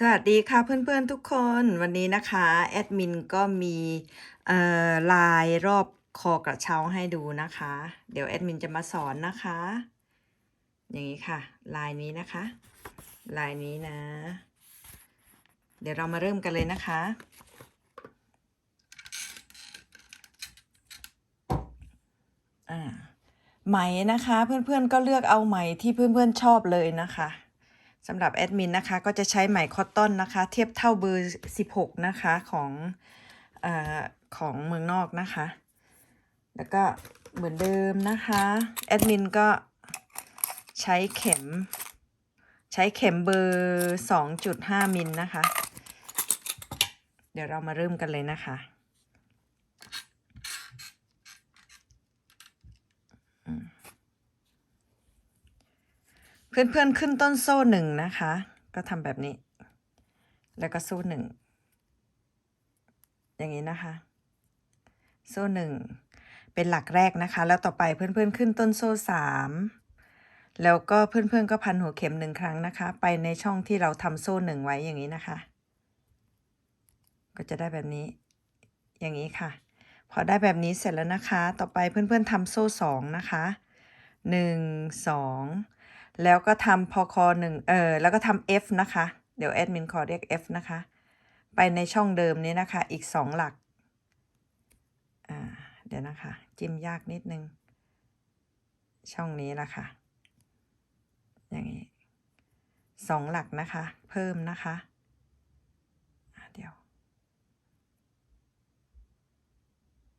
สวัสดีค่ะเพื่อนๆทุกคนวันนี้นะคะแอดมินก็มีลายรอบคอกระเช้าให้ดูนะคะ เดี๋ยวแอดมินจะมาสอนนะคะ อย่างนี้ค่ะ ลายนี้นะคะ ลายนี้นะ เดี๋ยวเรามาเริ่มกันเลยนะคะอ่าไหมนะคะ เพื่อนๆก็เลือกเอาไหมที่เพื่อนๆชอบเลยนะคะ สำหรับแอดมินนะคะก็จะใช้ไหมคอตตอนนะคะ เทียบเท่าเบอร์ 16 นะคะของอของเมืองนอกนะคะ แล้วก็เหมือนเดิมนะคะแอดมินก็ใช้เข็ม ใช้เข็มเบอร์ 2.5 มิลนะคะ เดี๋ยวเรามาเริ่มกันเลยนะคะ เพื่อนๆขึ้นต้นโซ่หนึ่งนะคะ ก็ทำแบบนี้ แล้วก็โซ่หนึ่งอย่างนี้นะคะ โซ่หนึ่งเป็นหลักแรกนะคะ แล้วต่อไปเพื่อนๆขึ้นต้นโซ่สามแล้วก็เพื่อนๆก็พันหัวเข็มหนึ่งครั้งนะคะ ไปในช่องที่เราทำโซ่หนึ่งไว้อย่างนี้นะคะ ก็จะได้แบบนี้ อย่างนี้ค่ะ พอได้แบบนี้เสร็จแล้วนะคะ ต่อไปเพื่อนๆทำโซ่สองนะคะหนึ่งสอง แล้วก็ทำพอคอหนึ่งเออแล้วก็ทำ F นะคะ เดี๋ยวแอดมินขอเรียก F นะคะ ไปในช่องเดิมนี้นะคะ อีกสองหลัก อ่า เดี๋ยวนะคะ จิ้มยากนิดนึง ช่องนี้ละค่ะอย่างนี้สองหลักนะคะ เพิ่มนะคะอะเดี๋ยว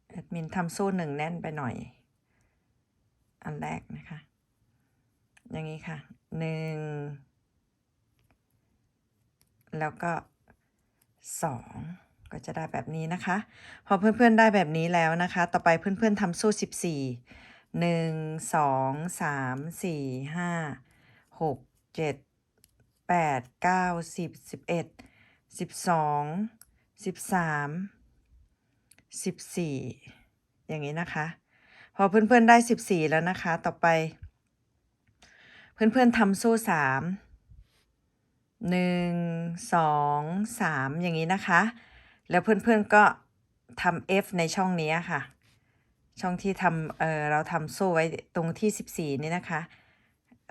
แอดมินทำโซ่หนึ่งแน่นไปหน่อย อันแรกนะคะ อย่างนี้ค่ะหนึ่งแล้วก็สองก็จะได้แบบนี้นะคะ พอเพื่อนๆได้แบบนี้แล้วนะคะ ต่อไปเพื่อนๆทำโซ่สิบสี่หนึ่งสองสามสี่ห้าหกเจ็ดแปดเก้าสิบสิบเอ็ดสิบสองสิบสามสิบสี่อย่างนี้นะคะ พอเพื่อนๆได้สิบสี่แล้วนะคะ ต่อไป เพื่อนๆทำโซ่สามหนึ่งสองสามอย่างนี้นะคะ แล้วเพื่อนๆก็ทำ F ในช่องนี้ค่ะ ช่องที่ทำเอ่อเราทำโซ่ไว้ตรงที่สิบสี่นี่นะคะ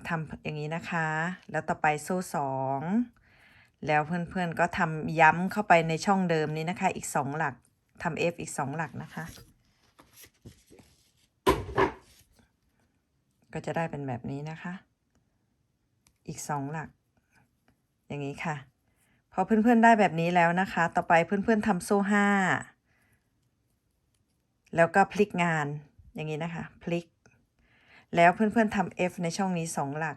ทำอย่างนี้นะคะ แล้วต่อไปโซ่สองแล้วเพื่อนๆก็ทำย้ำเข้าไปในช่องเดิมนี้นะคะ อีกสองหลักทำ F อีกสองหลักนะคะ ก็จะได้เป็นแบบนี้นะคะ อีกสองหลัก อย่างนี้ค่ะ พอเพื่อนๆได้แบบนี้แล้วนะคะ ต่อไปเพื่อนๆทำโซ่ห้าแล้วก็พลิกงานอย่างนี้นะคะ พลิก แล้วเพื่อนๆทำ F ในช่องนี้สองหลัก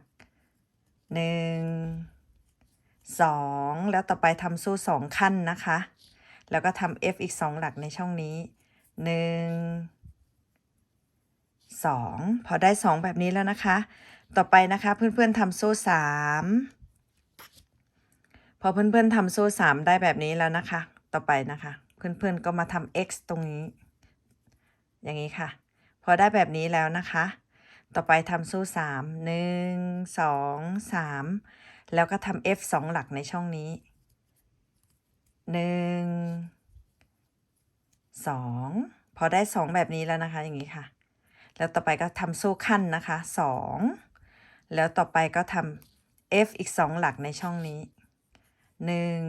หนึ่งสองแล้วต่อไปทำโซ่สองขั้นนะคะ แล้วก็ทำ F อีกสองหลักในช่องนี้หนึ่งสองพอได้สองแบบนี้แล้วนะคะ ต่อไปนะคะเพื่อนๆทำโซ่สามพอเพื่อนๆทำโซ่สามได้แบบนี้แล้วนะคะ ต่อไปนะคะ เพื่อนๆก็มาทำ x ตรงนี้ อย่างนี้ค่ะ พอได้แบบนี้แล้วนะคะ ต่อไปทำโซ่สามหนึ่งสองสามแล้วก็ทำ f สองหลักในช่องนี้หนึ่งสองพอได้สองแบบนี้แล้วนะคะ อย่างนี้ค่ะ แล้วต่อไปก็ทำโซ่ขั้นนะคะสอง แล้วต่อไปก็ทำ f อีกสองหลักในช่องนี้หนึ่ง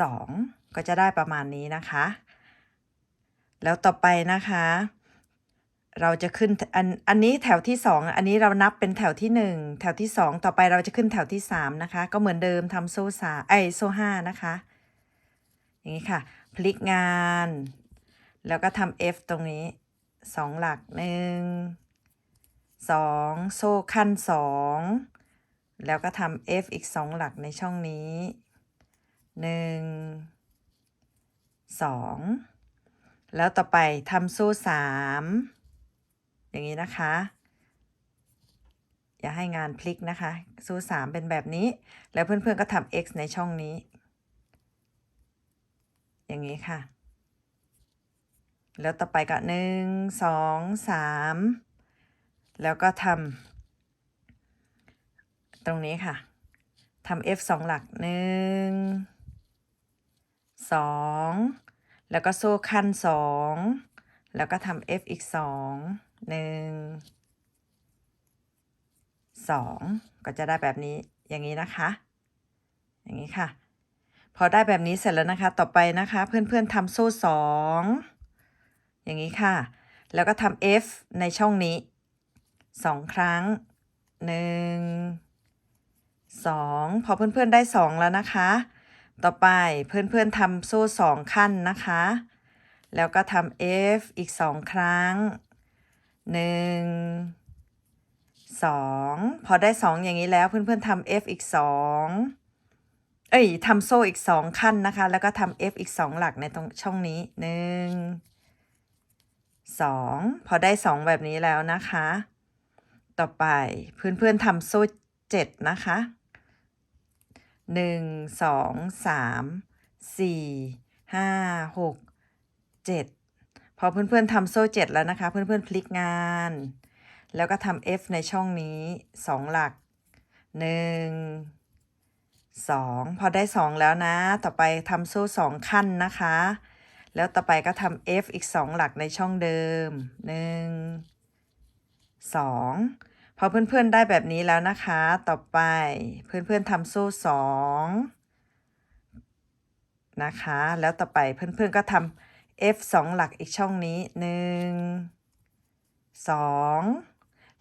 สองก็จะได้ประมาณนี้นะคะ แล้วต่อไปนะคะ เราจะขึ้นอันอันนี้แถวที่สองอันนี้เรานับเป็นแถวที่หนึ่งแถวที่สองต่อไปเราจะขึ้นแถวที่สามนะคะ ก็เหมือนเดิมทำโซ่สาไอโซ่ห้านะคะ อย่างนี้ค่ะ พลิกงาน แล้วก็ทำ F ตรงนี้สองหลักหนึ่ง สองโซ่ขั้นสองแล้วก็ทำ F อีกสองหลักในช่องนี้หนึ่งสองแล้วต่อไปทำโซ่สามอย่างนี้นะคะ อย่าให้งานพลิกนะคะ โซ่สามเป็นแบบนี้ แล้วเพื่อนๆก็ทำ X ในช่องนี้ อย่างนี้ค่ะ แล้วต่อไปก็หนึ่งสองสาม แล้วก็ทำตรงนี้ค่ะทำ F สองหลักหนึ่งสองแล้วก็โซ่ขั้นสองแล้วก็ทำ F อีกสองหนึ่งสองก็จะได้แบบนี้อย่างนี้นะคะ อย่างนี้ค่ะ พอได้แบบนี้เสร็จแล้วนะคะ ต่อไปนะคะ เพื่อนๆทำโซ่สองอย่างนี้ค่ะ แล้วก็ทำ F ในช่องนี้ สองครั้งหนึ่งสองพอเพื่อนๆได้สองแล้วนะคะ ต่อไปเพื่อนๆทำโซ่สองขั้นนะคะ แล้วก็ทำ F อีกสองครั้งหนึ่งสองพอได้สองอย่างนี้แล้วเพื่อนๆทำ F อีกสองเอ้ยทำโซ่อีกสองขั้นนะคะ แล้วก็ทำ F อีกสองหลักในตรงช่องนี้หนึ่งสองพอได้สองแบบนี้แล้วนะคะ ต่อไปเพื่อนๆทำโซ่เจ็ดนะคะหนึ่งสองสามสี่ห้าหกเจ็ดพอเพื่อนๆทำโซ่เจ็ดแล้วนะคะ เพื่อนๆพลิกงาน แล้วก็ทำ F ในช่องนี้สองหลักหนึ่งสองพอได้สองแล้วนะ ต่อไปทำโซ่สองขั้นนะคะ แล้วต่อไปก็ทำ F อีกสองหลักในช่องเดิมหนึ่งสอง อเพื่อนๆได้แบบนี้แล้วนะคะ ต่อไปเพื่อนๆทำโซ่สองนะคะ แล้วต่อไปเพื่อนๆก็ทำ F สองหลักอีกช่องนี้หนึ่งสอง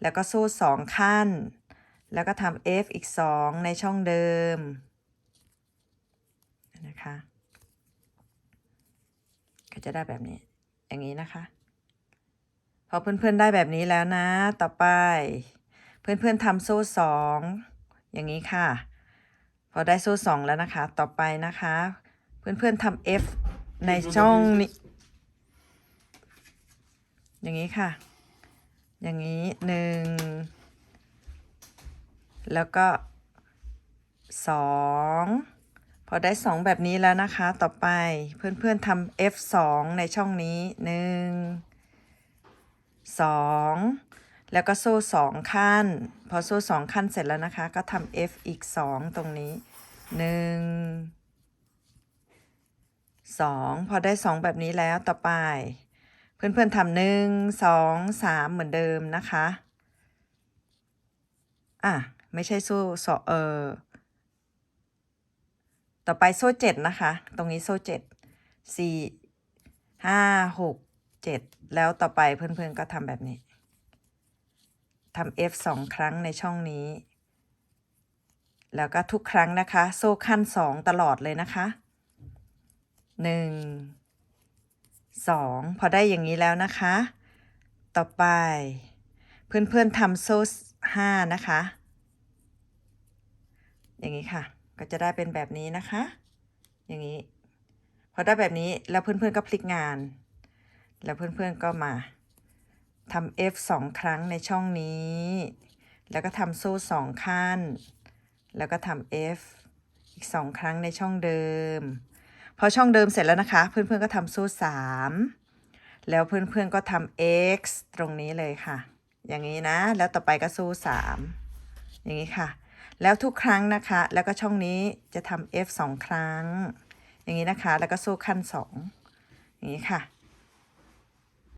แล้วก็โซ่สองขั้น แล้วก็ทำ F อีกสองในช่องเดิมนะคะ ก็จะได้แบบนี้ อย่างนี้นะคะ พอเพื่อนๆได้แบบนี้แล้วนะ ต่อไป เพื่อนๆทำโซ่สองอย่างนี้ค่ะ พอได้โซ่สองแล้วนะคะ ต่อไปนะคะ เพื่อนๆทำ F ในช่องนี้อย่างนี้ค่ะ อย่างนี้หนึ่งแล้วก็สองพอได้สองแบบนี้แล้วนะคะ ต่อไปเพื่อนๆทำ F สองในช่องนี้หนึ่งสอง แล้วก็โซ่สองขั้น พอโซ่สองขั้นเสร็จแล้วนะคะ ก็ทำ F อีกสองตรงนี้หนึ่งสองพอได้สองแบบนี้แล้วต่อไป เพื่อนๆทำหนึ่งสองสามเหมือนเดิมนะคะ อะ ไม่ใช่โซ่สอเออต่อไปโซ่เจ็ดนะคะ ตรงนี้โซ่เจ็ดสี่ห้าหกเจ็ดแล้วต่อไปเพื่อนๆก็ทำแบบนี้ ทำ F สองครั้งในช่องนี้ แล้วก็ทุกครั้งนะคะ โซ่ขั้นสองตลอดเลยนะคะหนึ่งสองพอได้อย่างนี้แล้วนะคะ ต่อไป เพื่อนๆทำโซ่ห้านะคะ อย่างนี้ค่ะ ก็จะได้เป็นแบบนี้นะคะ อย่างนี้ พอได้แบบนี้แล้วเพื่อนๆก็พลิกงาน แล้วเพื่อนๆก็มา ทำ F สองครั้งในช่องนี้ แล้วก็ทำโซ่สองขั้น แล้วก็ทำ F อีกสองครั้งในช่องเดิม พอช่องเดิมเสร็จแล้วนะคะ เพื่อนๆก็ทำโซ่สามแล้วเพื่อนๆก็ทำ x ตรงนี้เลยค่ะ อย่างนี้นะ แล้วต่อไปก็โซ่สามอย่างนี้ค่ะ แล้วทุกครั้งนะคะ แล้วก็ช่องนี้จะทำ f สองครั้ง อย่างนี้นะคะ แล้วก็โซ่ขั้นสองอย่างนี้ค่ะ